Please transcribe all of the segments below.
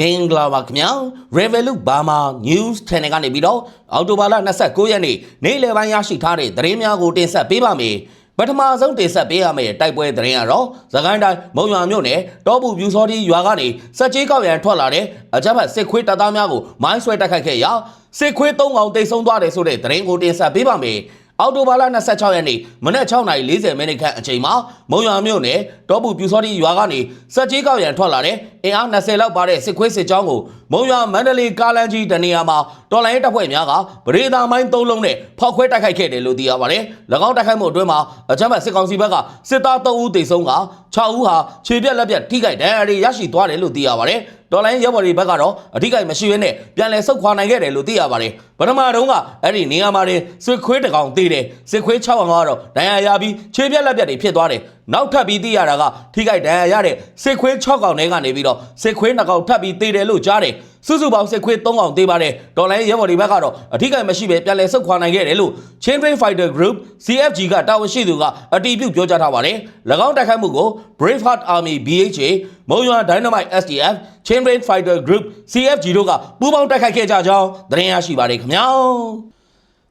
မင်္ဂလာပါခင်ဗျာ Revolut Burma News Channel ကနေပြီးတော့အော်တိုဘာလ29ရက်နေ့နေ့လယ်ပိုင်းရရှိထားတဲ့သတင်းများကိုတင်ဆက်ပေးပါမယ်ပထမဆုံးတင်ဆက်ပေးရမယ့်တိုက်ပွဲသတင်းကတော့သခိုင်းတိုင်းမုံရွာမြို့နယ်တောပူပြူစောတိရွာကနေစက်ကြီးကောက်ရန်ထွက်လာတဲ့အကြမ်းဖက်စစ်ခွေးတပ်သားများကိုမိုင်းဆွဲတိုက်ခိုက်ခဲ့ရာစစ်ခွေး၃កောင်တိတ်ဆုံးသွားတယ်ဆိုတဲ့သတင်းကိုတင်ဆက်ပေးပါမယ် အော်တိုဘာလ26ရက်နေ့မနက်6:40မိနစ်ခန့်အချိန်မှာမုံရွာမြို့နယ်တောပူပြူစောတိရွာကနေစက်ကြီးကောက်ရန်ထွက်လာတဲ့အင်အား20လောက်ပါတဲ့စစ်ခွေးစစ်ကြောင်းကိုမုံရွာမန္တလေးကားလမ်းကြီးတနေရာမှာတော်လိုင်းတပ်ဖွဲ့များကပရိသာမိုင်း၃လုံးနဲ့ဖောက်ခွဲတိုက်ခိုက်ခဲ့တယ်လို့သိရပါတယ်။၎င်းတိုက်ခိုက်မှုအတွင်းမှာအကြမ်းဖက်စစ်ကောင်စီဘက်ကစစ်သား3ဦးသေဆုံးက6ဦးဟာခြေပြက်လက်ပြက်ထိခိုက်ဒဏ်ရာတွေရရှိသွားတယ်လို့သိရပါတယ်။တော်လိုင်းရဲဘော်တွေဘက်ကတော့အထိကိမရှိဘဲနဲ့ပြန်လည်ဆုတ်ခွာနိုင်ခဲ့တယ်လို့သိရပါတယ်။ပထမတုန်းကအဲ့ဒီနေရာမှာစစ်ခွေးတကောင်သေးတယ်စစ်ခွေး6အောင်ကတော့ဒဏ်ရာရပြီးခြေပြက်လက်ပြက်တွေဖြစ်သွားတယ်။နောက်ထပ်ပြီးသိရတာကထိခိုက်ဒဏ်ရာရတဲ့စစ်ခွေး6ကောင်ထဲကနေပြီးတော့စစ်ခွေး2ကောင်ထပ်ပြီးသေးတယ်လို့ကြားတယ်။စုစုပေါင်းစစ်ခွေး3ကောင်သေးပါတယ်။တော်လိုင်းရဲဘော်တွေဘက်ကတော့အထိကိမရှိပဲပြန်လည်ဆုတ်ခွာနိုင်ခဲ့တယ်လို့ Chain Train Fighter Group CFG ကတာဝန်ရှိသူကအတည်ပြုပြောကြားထားပါတယ်။၎င်းတိုက်ခိုက်မှုကို Braveheart Army BHA မုံရွာ Dynamite SDF Chain Train Fighter Group CFG တို့ကပူးပေါင်းတိုက်ခိုက်ခဲ့ကြကြောင်းသတင်းရရှိပါတယ်ခင်ဗျာ။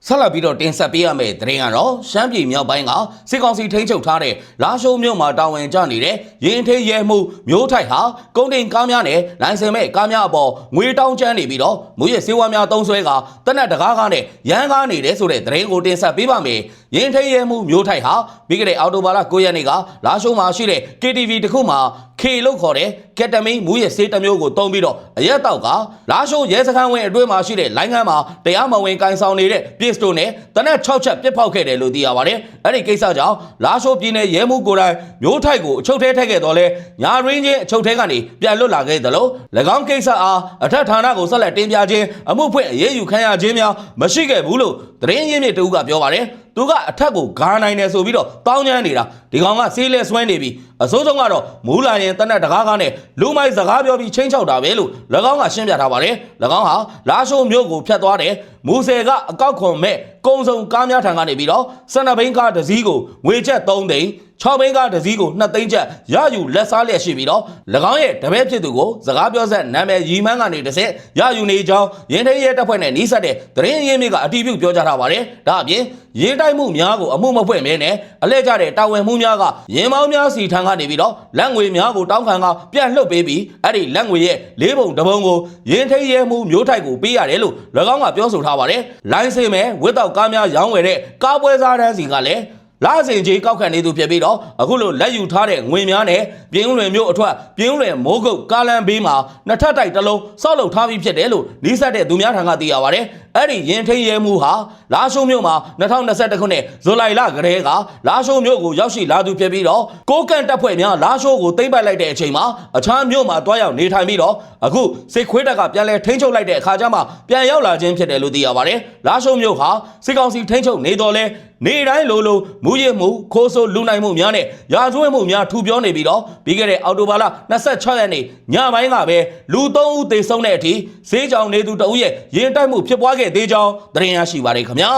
ဆက်လက်ပြီးတော့တင်ဆက်ပေးရမယ့်သတင်းကတော့ရှမ်းပြည်မြောက်ပိုင်းကစစ်ကောင်စီထိန်းချုပ်ထားတဲ့လာရှိုးမြို့မှာတာဝန်ကျနေတဲ့ရင်ထေးရဲမှုမျိုးထိုက်ဟာကုန်တင်ကားများနဲ့လိုင်စင်မဲ့ကားများအပေါ်ငွေတောင်းကျမ်းနေပြီးတော့မူရစေဝါများသုံးဆွဲကတနက်တကားကားနဲ့ရန်ကားနေတယ်ဆိုတဲ့သတင်းကိုတင်ဆက်ပေးပါမယ် ရင်ထေးရဲမှုမျိုးထိုက်ဟာပြီးခဲ့တဲ့အောက်တိုဘာလ9ရက်နေ့ကလာရှိုးမှာရှိတဲ့ KTV တစ်ခုမှာ K လို့ခေါ်တဲ့ကက်တမင်းမူရစေးတစ်မျိုးကိုတုံးပြီးတော့အရက်တောက်ကလာရှိုးရဲစခန်းဝင်အတွင်းမှာရှိတဲ့လိုင်းခန်းမှာတရားမဝင်ကန်ဆောင်နေတဲ့ပစ္စတိုနဲ့တနက်6ချက်ပစ်ဖောက်ခဲ့တယ်လို့သိရပါတယ်။အဲ့ဒီကိစ္စကြောင့်လာရှိုးပြည်နယ်ရဲမှုကိုယ်တိုင်မျိုးထိုက်ကိုအချုပ်ထဲထည့်ခဲ့တော့လဲညာရင်းချင်းအချုပ်ထဲကနေပြန်လွတ်လာခဲ့သလို၎င်းကိစ္စအားအထက်ဌာနကိုဆက်လက်တင်ပြခြင်းအမှုဖွင့်အရေးယူခံရခြင်းများမရှိခဲ့ဘူးလို့သတင်းရင်းမြစ်တူကပြောပါတယ်။ သူကအထက်ကိုဂါနိုင်တယ်ဆိုပြီးတော့တောင်းကျမ်းနေတာဒီကောင်ကဆေးလဲဆွဲနေပြီအစိုးဆုံးကတော့မူးလာရင်တနက်တကားကားနဲ့လူမိုက်စကားပြောပြီးချင်းချောက်တာပဲလို့၎င်းကရှင်းပြထားပါတယ်၎င်းဟာလာရှိုးမျိုးကိုဖျက်သွားတယ်မူဆယ်ကအကောက်ခွန်မဲ့ကုံစုံကားများထံကနေပြီးတော့စနဘိန်းကားတစ်စီးကိုငွေချက်3သိန်း 6ဘိန်းကားတစ်စီးကို2သိန်းချက်ရယူလက်စားလျက်ရှိပြီးတော့၎င်းရဲ့တပည့်ဖြစ်သူကိုစကားပြောဆက်နာမည်ရီမန်းကနေတစ်ဆက်ရယူနေကြောင်းရင်းထိရဲတပ်ဖွဲ့နဲ့နှီးဆက်တဲ့သတင်းရင်းမြစ်ကအတည်ပြုပြောကြားထားပါတယ်ဒါအပြင်ရေးတိုက်မှုများကိုအမှုမဖွင့်မဲနဲ့အလဲကျတဲ့တာဝန်မှုများကရင်မောင်းများစီထံကနေပြီးတော့လက်ငွေများကိုတောင်းခံကပြန်လှုပ်ပေးပြီးအဲ့ဒီလက်ငွေရဲ့လေးပုံတစ်ပုံကိုရင်းထိရဲမှုမျိုးထိုက်ကိုပေးရတယ်လို့၎င်းကပြောဆိုထားပါတယ်လိုင်းစင်မဲ့ဝစ်တော့ကားများရောင်းဝယ်တဲ့ကားပွဲစားတန်းစီကလည်း လာစင်ကြီးကောက်ခံနေသူဖြစ်ပြီးတော့အခုလိုလက်ယူထားတဲ့ငွေများနဲ့ပြင်းလွင်မျိုးအထွတ်ပြင်းလွင်မိုးကုတ်ကားလန်ဘေးမှာနှစ်ထပ်တိုက်တစ်လုံးစောက်လုပ်ထားပြီးဖြစ်တယ်လို့နီးစပ်တဲ့သူများထံကသိရပါတယ်အဲ့ဒီရင်ထိန်ရဲမှုဟာလာရှိုးမြို့မှာ2021ခုနှစ်ဇူလိုင်လကတည်းကလာရှိုးမြို့ကိုရောက်ရှိလာသူဖြစ်ပြီးတော့ကိုကန့်တပ်ဖွဲ့များလာရှိုးကိုသိမ်းပိုက်လိုက်တဲ့အချိန်မှာအခြားမြို့မှာတွားရောက်နေထိုင်ပြီးတော့အခုစစ်ခွေးတပ်ကပြန်လဲထိန်းချုပ်လိုက်တဲ့အခါကျမှပြန်ရောက်လာခြင်းဖြစ်တယ်လို့သိရပါတယ်လာရှိုးမြို့ဟာစစ်ကောင်စီထိန်းချုပ်နေတော်လဲနေတိုင်းလိုလိုမူရစ်မှုခိုးဆိုးလူနိုင်မှုများနဲ့ရာဇဝတ်မှုများထူပြောနေပြီးတော့ပြီးခဲ့တဲ့အောက်တိုဘာလ26ရက်နေ့ညပိုင်းကပဲလူ3ဦးသေဆုံးတဲ့အထိဈေးကြောင်နေသူတအုပ်ရဲ့ရင်တိုက်မှုဖြစ်ပွားခဲ့သေးကြောင်းသတင်းရရှိပါတယ်ခင်ဗျာ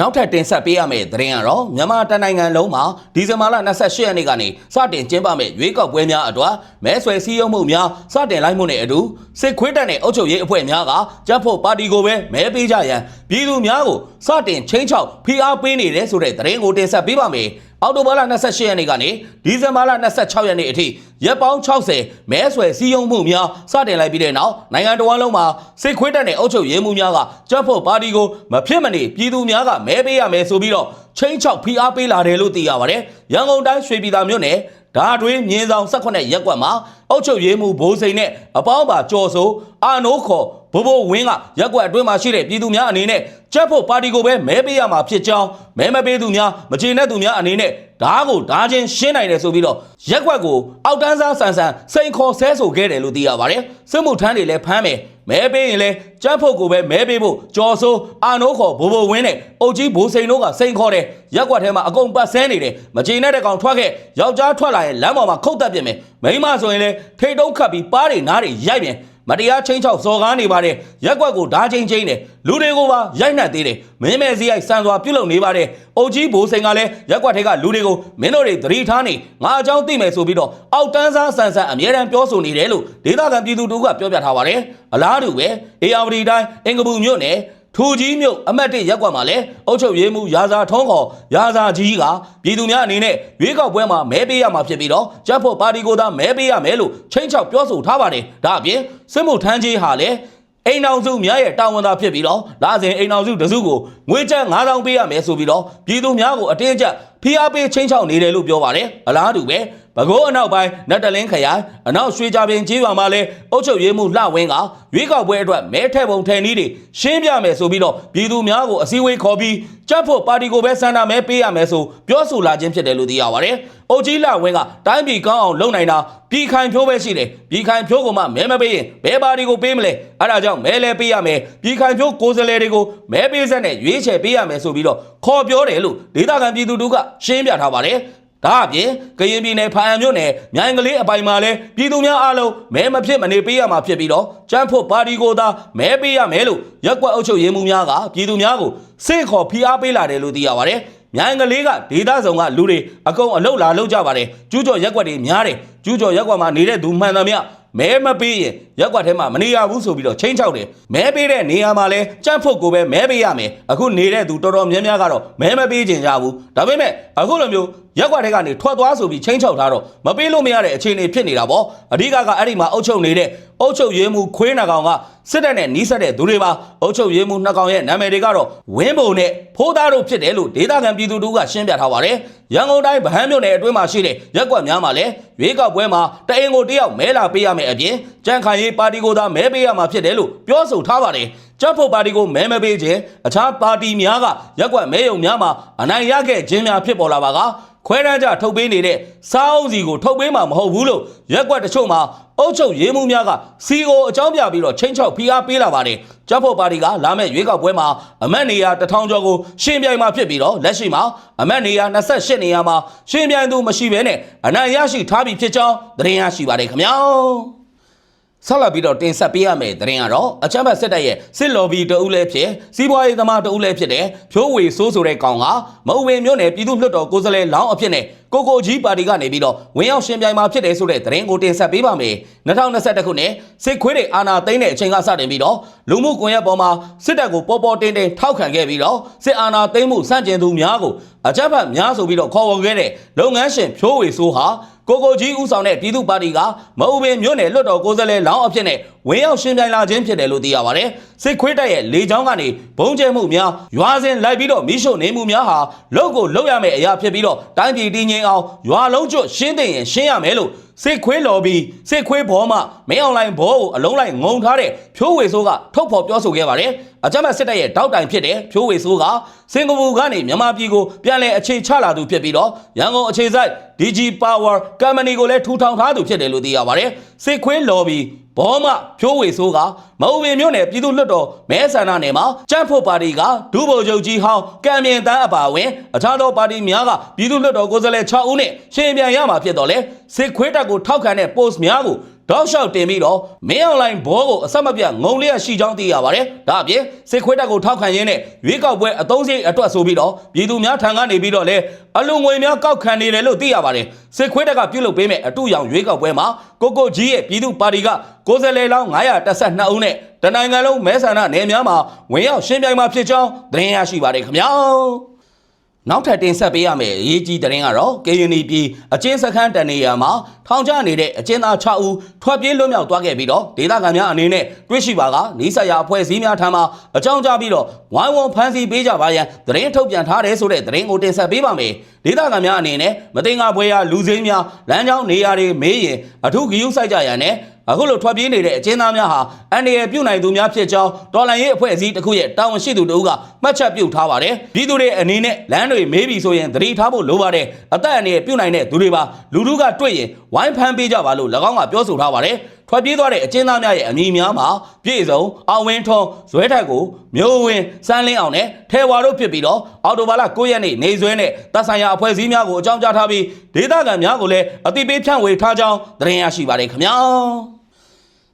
နောက်ထပ်တင်ဆက်ပေးရမယ့်သတင်းကတော့မြန်မာတိုင်းနိုင်ငံလုံးမှာဒီဇင်ဘာလ28ရက်နေ့ကနေစတင်ကျင်းပမယ့်ရွေးကောက်ပွဲများအတွက်မဲဆွယ်စည်းရုံးမှုများစတင်လိုက်မှုနဲ့အတူစစ်ခွေးတပ်နဲ့အုပ်ချုပ်ရေးအဖွဲ့များကကြက်ဖို့ပါတီကိုပဲမဲပေးကြရန်ပြည်သူများကိုစတင်ချင်းချောက်ဖိအားပေးနေတယ်ဆိုတဲ့သတင်းကိုတင်ဆက်ပေးပါမယ်။အောက်တိုဘာလ28ရက်နေ့ကနေဒီဇင်ဘာလ26ရက်နေ့အထိရက်ပေါင်း60မဲဆွယ်စည်းရုံးမှုများစတင်လိုက်ပြီးတဲ့နောက်နိုင်ငံတော်ဝန်လုံးမှာစစ်ခွေးတပ်နဲ့အုပ်ချုပ်ရေးမှုများကကြက်ဖို့ပါတီကိုမဖြစ်မနေပြည်သူများကမဲပေးရမယ်ဆိုပြီးတော့ချင်းချောက်ဖိအားပေးလာတယ်လို့သိရပါတယ်။ရန်ကုန်တိုင်းရွှေပြည်သာမြို့နယ်ဓာတွင်မြင်းဆောင်18ရက်ကွက်မှာအုတ်ချုပ်ရေးမှုဘိုးစိန်နဲ့အပေါင်းပါကြော်ဆိုအာနိုးခေါ် ဘိုးဘိုးဝင်းကရက်ကွက်အတွင်းမှာရှိတဲ့ပြည်သူများအနေနဲ့ကြက်ဖို့ပါတီကိုပဲမဲပေးရမှာဖြစ်ကြောင်းမဲမပေးသူများမချေတဲ့သူများအနေနဲ့ဓားကိုဓားချင်းရှင်းနိုင်တယ်ဆိုပြီးတော့ရက်ကွက်ကိုအောက်တန်းစားဆန်ဆန်စိန်ခေါ်ဆဲဆိုခဲ့တယ်လို့သိရပါတယ်စစ်မှုထမ်းတွေလည်းဖမ်းမယ်မဲပေးရင်လည်းကြက်ဖို့ကိုပဲမဲပေးဖို့ကြော်ဆိုအာနိုးခေါ်ဘိုးဘိုးဝင်းနဲ့အုတ်ကြီးဘိုးစိန်တို့ကစိန်ခေါ်တယ်ရက်ကွက်ထဲမှာအကုန်ပတ်ဆဲနေတယ်မချေတဲ့ကောင်ထွက်ခဲ့ယောက်ျားထွက်လာရင်လမ်းပေါ်မှာခုတ်တက်ပြင်မယ်မိန်းမဆိုရင်လည်းထိတ်တုံးခတ်ပြီးပါးတွေနားတွေရိုက်ပြင် မတရားချင်းချောက်စော်ကားနေပါတယ်ရက်ကွက်ကိုဓာချင်းချင်းတယ်လူတွေကိုပါရိုက်နှက်သေးတယ်မင်းမဲစည်းရိုက်စံစွာပြုတ်လုံနေပါတယ်အုတ်ကြီးဘိုးစိန်ကလည်းရက်ကွက်ထဲကလူတွေကိုမင်းတို့တွေသတိထားနေငါအကြောင်းသိမယ်ဆိုပြီးတော့အောက်တန်းစားဆန်ဆန်အမြဲတမ်းပြောဆိုနေတယ်လို့ဒေသခံပြည်သူတို့ကပြောပြထားပါတယ်အလားတူပဲအေယာဝတီတိုင်းအင်္ဂပူမြို့နယ် ထူကြီးမြို့အမတ်တစ်ရက်ကွက်မှာလည်းအုတ်ချုပ်ရေးမှုရာဇာထုံးခေါ်ရာဇာကြီးကပြည်သူများအနေနဲ့ရွေးကောက်ပွဲမှာမဲပေးရမှာဖြစ်ပြီးတော့ဂျက်ဖို့ပါတီကိုသာမဲပေးရမယ်လို့ချိန်ချောက်ပြောဆိုထားပါတယ်ဒါအပြင်စစ်မှုထမ်းကြီးဟာလည်းအိမ်အောင်စုများရဲ့တာဝန်သာဖြစ်ပြီးတော့လာစဉ်အိမ်အောင်စုတစုကိုငွေကျပ်9000ပေးရမယ်ဆိုပြီးတော့ပြည်သူများကိုအတင်းအကျပ်ဖိအားပေးချိန်ချောက်နေတယ်လို့ပြောပါတယ်အလားတူပဲ ဘကိုးအနောက်ပိုင်းနတ်တလင်းခရိုင်အနောက်ရွှေကြပင်ကြီးရွာမှာလဲအုတ်ချုပ်ရေးမှုလှဝင်းကရွေးကောက်ပွဲအတွက်မဲထဲပုံထဲနည်းတွေရှင်းပြမယ်ဆိုပြီးတော့ပြည်သူများကိုအစည်းအဝေးခေါ်ပြီးကြက်ဖို့ပါတီကိုပဲစန္ဒမဲပေးရမယ်ဆိုပြောဆိုလာခြင်းဖြစ်တယ်လို့သိရပါတယ်။အုတ်ကြီးလှဝင်းကတိုင်းပြည်ကောင်းအောင်လုပ်နိုင်တာပြည်ခိုင်ဖြိုးပဲရှိတယ်။ပြည်ခိုင်ဖြိုးကမှမဲမပေးရင်ဘယ်ပါတီကိုပေးမလဲ။အဲဒါကြောင့်မဲလဲပေးရမယ်။ပြည်ခိုင်ဖြိုးကိုယ်စားလှယ်တွေကိုမဲပေးဆက်နဲ့ရွေးချယ်ပေးရမယ်ဆိုပြီးတော့ခေါ်ပြောတယ်လို့ဒေသခံပြည်သူတို့ကရှင်းပြထားပါတယ်။ ဒါအပြင်ကရင်ပြည်နယ်ဖားအံမြို့နယ်မြိုင်ကလေးအပိုင်မှာလဲပြည်သူများအားလုံးမဲမဖြစ်မနေပေးရမှာဖြစ်ပြီးတော့ကျန်းဖို့ပါတီကိုသာမဲပေးရမယ်လို့ရက်ကွက်အုပ်ချုပ်ရေးမှူးများကပြည်သူများကိုစိတ်ခေါ်ဖိအားပေးလာတယ်လို့သိရပါတယ်။မြိုင်ကလေးကဒေသဆောင်ကလူတွေအကုန်အလုတ်လာလုတ်ကြပါတယ်။ကျူးကျော်ရက်ကွက်တွေများတယ်။ကျူးကျော်ရက်ကွက်မှာနေတဲ့သူမှန်သမျှ မဲမပေးရင်ရက်ကွက်ထဲမှာမနေရဘူးဆိုပြီးတော့ချင်းချောက်တယ်မဲပေးတဲ့နေရာမှာလဲကြန့်ဖို့ကိုပဲမဲပေးရမယ်အခုနေတဲ့သူတော်တော်များများကတော့မဲမပေးကြင်ကြဘူးဒါပေမဲ့အခုလိုမျိုးရက်ကွက်ထဲကနေထွက်သွားဆိုပြီးချင်းချောက်ထားတော့မပေးလို့မရတဲ့အခြေအနေဖြစ်နေတာပေါ့အဓိကကအဲ့ဒီမှာအုပ်ချုပ်နေတဲ့အုပ်ချုပ်ရေးမှုခွေးနာကောင်ကစစ်တပ်နဲ့နီးစပ်တဲ့သူတွေပါအုပ်ချုပ်ရေးမှုနှစ်ကောင်ရဲ့နာမည်တွေကတော့ဝင်းဘုံနဲ့ဖိုးသားတို့ဖြစ်တယ်လို့ဒေသခံပြည်သူတို့ကရှင်းပြထားပါတယ် ရန်ကုန်တိုင်းဗဟန်းမြို့နယ်အတွင်းမှာရှိတဲ့ရက်ကွက်များမှာလည်းရွေးကောက်ပွဲမှာတအင်ကိုတယောက်မဲလာပေးရမယ်အပြင်ကြံ့ခိုင်ရေးပါတီကိုသာမဲပေးရမှာဖြစ်တယ်လို့ပြောဆိုထားပါတယ်။ကြက်ဖို့ပါတီကိုမဲမပေးခြင်းအခြားပါတီများကရက်ကွက်မဲယုံများမှာအနိုင်ရခဲ့ခြင်းများဖြစ်ပေါ်လာပါက ခွဲတန်းကြထုတ်ပေးနေတဲ့စားအုပ်စီကိုထုတ်ပေးမှာမဟုတ်ဘူးလို့ရက်ကွက်တချို့မှာအုပ်ချုပ်ရေးမှုများကစီကိုအကြောင်းပြပြီးတော့ချင်းချောက်ဖိအားပေးလာပါတယ်။ကြက်ဖို့ပါတီကလာမဲ့ရွေးကောက်ပွဲမှာအမတ်နေရာတထောင်ကျော်ကိုရှင်းပြိုင်မှာဖြစ်ပြီးတော့လက်ရှိမှာအမတ်နေရာ28နေရာမှာရှင်းပြိုင်သူမရှိဘဲနဲ့အနိုင်ရရှိထားပြီးဖြစ်ကြောင်းသတင်းရရှိပါတယ်ခင်ဗျာ။ ဆက်လက်ပြီးတော့တင်ဆက်ပေးရမယ့်သတင်းကတော့အချမ်းဘတ်စစ်တပ်ရဲ့စစ်လော်ဘီတအုပ်လည်းဖြစ်စီးပွားရေးသမားတအုပ်လည်းဖြစ်တဲ့ဖြိုးဝေဆိုးဆိုတဲ့ကောင်ကမအုံဝင်မြို့နယ်ပြည်သူ့လွှတ်တော်ကိုယ်စားလှယ်လောင်းအဖြစ်နဲ့ကိုကိုကြီးပါတီကနေပြီးတော့ဝင်ရောက်ရှင်ပြိုင်မှာဖြစ်တယ်ဆိုတဲ့သတင်းကိုတင်ဆက်ပေးပါမယ်2021ခုနှစ်စစ်ခွေးတွေအာဏာသိမ်းတဲ့အချိန်ကစတင်ပြီးတော့လူမှုကွန်ရက်ပေါ်မှာစစ်တပ်ကိုပေါ်ပေါ်တင်တင်ထောက်ခံခဲ့ပြီးတော့စစ်အာဏာသိမ်းမှုစန့်ကျင်သူများကိုအကြမ်းဖက်များဆိုပြီးတော့ခေါ်ဝေါ်ခဲ့တဲ့လုပ်ငန်းရှင်ဖြိုးဝေဆိုးဟာ ကိုကိုကြီးဦးဆောင်တဲ့ပြည်သူ့ပါတီကမအုံပင်မြို့နယ်လွှတ်တော်ကိုယ်စားလှယ်လောင်းအဖြစ်နဲ့ဝင်ရောက်ရှင်ပြိုင်လာခြင်းဖြစ်တယ်လို့သိရပါတယ်။စစ်ခွေးတပ်ရဲ့လေကြောင်းကနေဘုံကျဲမှုများရွာစဉ်လိုက်ပြီးတော့မိရှုနေမှုများဟာလောက်ကိုလောက်ရမယ့်အရာဖြစ်ပြီးတော့တိုင်းပြည်တည်ငြိမ်အောင်ရွာလုံးကျွတ်ရှင်းသိရင်ရှင်းရမယ်လို့ စစ်ခွေးလော်ပြီးစစ်ခွေးဘောမှမင်းအွန်လိုင်းဘောကိုအလုံးလိုက်ငုံထားတဲ့ဖြိုးဝေဆိုးကထုတ်ဖော်ပြောဆိုခဲ့ပါတယ်။အကြမ်းဖက်စစ်တပ်ရဲ့တောက်တိုင်ဖြစ်တဲ့ဖြိုးဝေဆိုးကစင်ကာပူကနေမြန်မာပြည်ကိုပြန်လည်အခြေချလာသူဖြစ်ပြီးတော့ရန်ကုန်အခြေစိုက် DG Power Company ကိုလည်းထူထောင်ထားသူဖြစ်တယ်လို့သိရပါတယ်။စစ်ခွေးလော်ပြီးဘောမဖြိုးဝေဆိုးကမအုံပင်မြို့နယ်ပြည်သူ့လွှတ်တော်မဲဆန္ဒနယ်မှာကြန့်ဖို့ပါတီကဒုဗိုလ်ချုပ်ကြီးဟောင်းကံမြင့်တန်းအပါအဝင်အခြားသောပါတီများကပြည်သူ့လွှတ်တော်ကိုယ်စားလှယ်6ဦးနဲ့ရှင်ပြန်ရမှာဖြစ်တော့လေစစ်ခွေးတပ်ကိုထောက်ခံတဲ့ post များကို တောက်လျှောက်တင်ပြီးတော့မင်းအွန်လိုင်းဘောကိုအဆက်မပြတ်ငုံလျက်ရှိကြောင်းသိရပါတယ်။ဒါအပြင်စစ်ခွေးတပ်ကိုထောက်ခံရင်းနဲ့ရွေးကောက်ပွဲအသုံးစရိတ်အတွက်ဆိုပြီးတော့ပြည်သူများထံကနေပြီးတော့လေအလူငွေများကောက်ခံနေတယ်လို့သိရပါတယ်။စစ်ခွေးတပ်ကပြုလုပ်ပေးမဲ့အတူရောင်ရွေးကောက်ပွဲမှာကိုကိုကြီးရဲ့ပြည်သူ့ပါတီကကိုယ်စားလှယ်လောင်း912ဦးနဲ့တနိုင်ငံလုံးမဲဆန္ဒနယ်များမှာဝင်ရောက်ရှင်းပြိုင်မှာဖြစ်ကြောင်းသတင်းရရှိပါတယ်ခင်ဗျာ။ နောက်ထပ်တင်ဆက်ပေးရမယ့်အရေးကြီးသတင်းကတော့ KNY ပြည်အချင်းစခန်းတန်နေရာမှာထောင်ချနေတဲ့အချင်းသား6ဦးထွက်ပြေးလွတ်မြောက်သွားခဲ့ပြီးတော့ဒေသခံများအနေနဲ့တွေ့ရှိပါကနီးစပ်ရာအဖွဲ့အစည်းများထံမှအကြောင်းကြားပြီးတော့ဝိုင်းဝန်းဖမ်းဆီးပေးကြပါရန်သတင်းထုတ်ပြန်ထားတယ်ဆိုတဲ့သတင်းကိုတင်ဆက်ပေးပါမယ်ဒေသခံများအနေနဲ့မတင်ငါဘွဲရလူစင်းများလမ်းကြောင်းနေရာတွေမေးရင်အထုဂီယူဆိုင်ကြရန်နဲ့ အခုလိုထွက်ပြေးနေတဲ့အကျဉ်းသားများဟာအန်ဒီရပြုတ်နိုင်သူများဖြစ်ကြောင်းတော်လန်ရေးအဖွဲ့အစည်းတစ်ခုရဲ့တာဝန်ရှိသူတို့ကမှတ်ချက်ပြုထားပါတယ်ပြည်သူတွေအနေနဲ့လမ်းတွေမေးပြီဆိုရင်သတိထားဖို့လိုပါတယ်အသက်အန္တရာယ်ပြုတ်နိုင်တဲ့သူတွေပါလူတို့ကတွေ့ရင်ဝိုင်းဖမ်းပေးကြပါလို့၎င်းကပြောဆိုထားပါတယ်ထွက်ပြေးသွားတဲ့အကျဉ်းသားများရဲ့အမည်များမှာပြည့်စုံအောင်ဝင်းထွန်းဇွဲထက်ကိုမျိုးဝင်းစန်းလင်းအောင်နဲ့ထဲဝါတို့ဖြစ်ပြီးတော့အော်တိုဘာလ9ရက်နေ့နေဇွဲနဲ့တပ်ဆိုင်ရာအဖွဲ့အစည်းများကိုအကြောင်းကြားထားပြီးဒေသခံများကိုလည်းအတိပေးဖြန့်ဝေထားကြောင်းသတင်းရရှိပါတယ်ခင်ဗျာ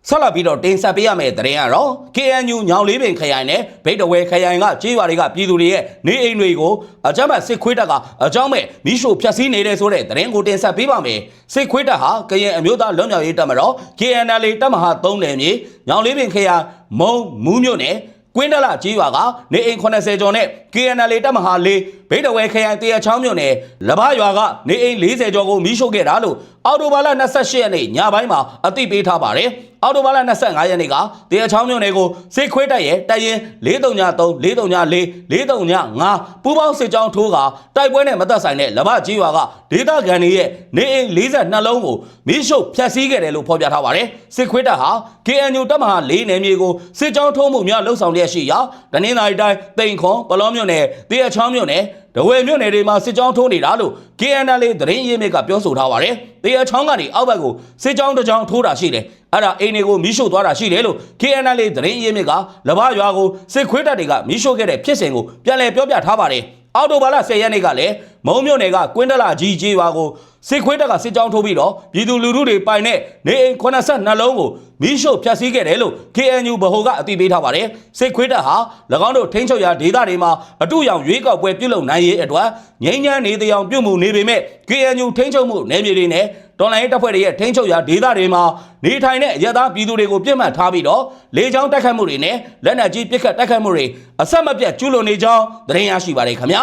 ဆက်လက်ပြီးတော့တင်ဆက်ပေးရမယ့်သတင်းကတော့ KNU ညောင်လေးပင်ခရိုင်နဲ့ဗိတ်တဝဲခရိုင်ကကြေးရွာတွေကပြည်သူတွေရဲ့နေအိမ်တွေကိုအကြမ်းဖက်စစ်ခွေးတပ်ကအကြောင်းမဲ့မိရှို့ဖျက်ဆီးနေတဲ့ဆိုတဲ့သတင်းကိုတင်ဆက်ပေးပါမယ်စစ်ခွေးတပ်ဟာကရင်အမျိုးသားလွတ်မြောက်ရေးတပ်မတော် KNL တပ်မဟာ3နယ်မြေညောင်လေးပင်ခရိုင်မုံမူးမြို့နယ်ကွင်းတလကြီးရွာကနေအိမ်80ကျော်နဲ့ KNL တပ်မဟာ၄ ဗိတ်တဝဲခရိုင်တရချောင်းမြို့နယ်လဘရွာကနေအိမ်40ကျော်ကိုမိရှို့ခဲ့တာလို့အော်တိုဘာလ28ရက်နေ့ညပိုင်းမှာအသိပေးထားပါတယ်အော်တိုဘာလ25ရက်နေ့ကတရချောင်းမြို့နယ်ကိုစစ်ခွေးတပ်ရဲ့တပ်ရင်433 434 435ပူးပေါင်းစစ်ကြောင်းထိုးကတိုက်ပွဲနဲ့မသက်ဆိုင်တဲ့လဘကြီးရွာကဒေသခံတွေရဲ့နေအိမ်42လုံးကိုမိရှို့ဖျက်ဆီးခဲ့တယ်လို့ဖော်ပြထားပါတယ်စစ်ခွေးတပ်ဟာ KNU တပ်မဟာ၄နယ်မြေကိုစစ်ကြောင်းထိုးမှုများလှုပ်ဆောင်လျက်ရှိရာတနင်္သာရီတိုင်းတိန်ခွန်ပလောမြို့နယ်တရချောင်းမြို့နယ် ဒဝဲမြို့နယ်တွေမှာစစ်ကြောင်းထိုးနေတာလို့ KNL သတင်းရင်းမြစ်ကပြောဆိုထားပါတယ်။တရားချောင်းကနေအောက်ဘက်ကိုစစ်ကြောင်းတစ်ကြောင်းထိုးတာရှိတယ်။အဲ့ဒါအိမ်တွေကိုမီးရှို့သွားတာရှိတယ်လို့ KNL သတင်းရင်းမြစ်ကလဘရွာကိုစစ်ခွေးတပ်တွေကမီးရှို့ခဲ့တဲ့ဖြစ်စဉ်ကိုပြန်လည်ပြောပြထားပါတယ်။အောက်တိုဘာလ10ရက်နေ့ကလည်းမုံမြို့နယ်ကကွင်းတလာကြီးကြီးရွာကိုစစ်ခွေးတပ်ကစစ်ကြောင်းထိုးပြီးတော့ပြည်သူလူထုတွေပိုင်တဲ့နေအိမ်82လုံးကို မီးရှို့ဖျက်ဆီးခဲ့တယ်လို့ KNU ဗဟိုကအသိပေးထားပါတယ်စစ်ခွေးတပ်ဟာ၎င်းတို့ထိန်းချုပ်ရာဒေသတွေမှာအတူရောင်ရွေးကောက်ပွဲပြုလုပ်နိုင်ရေးအတွက်ငြိမ်းချမ်းနေတရားပြုမှုနေပေမဲ့ KNU ထိန်းချုပ်မှုနယ်မြေတွေနဲ့တော်လိုင်းတပ်ဖွဲ့တွေရဲ့ထိန်းချုပ်ရာဒေသတွေမှာနေထိုင်တဲ့ရသားပြည်သူတွေကိုပြစ်မှတ်ထားပြီးတော့လေကြောင်းတိုက်ခတ်မှုတွေနဲ့လက်နက်ကြီးပစ်ခတ်တိုက်ခတ်မှုတွေအဆက်မပြတ်ကျူးလွန်နေကြောင်းသတင်းရရှိပါတယ်ခင်ဗျာ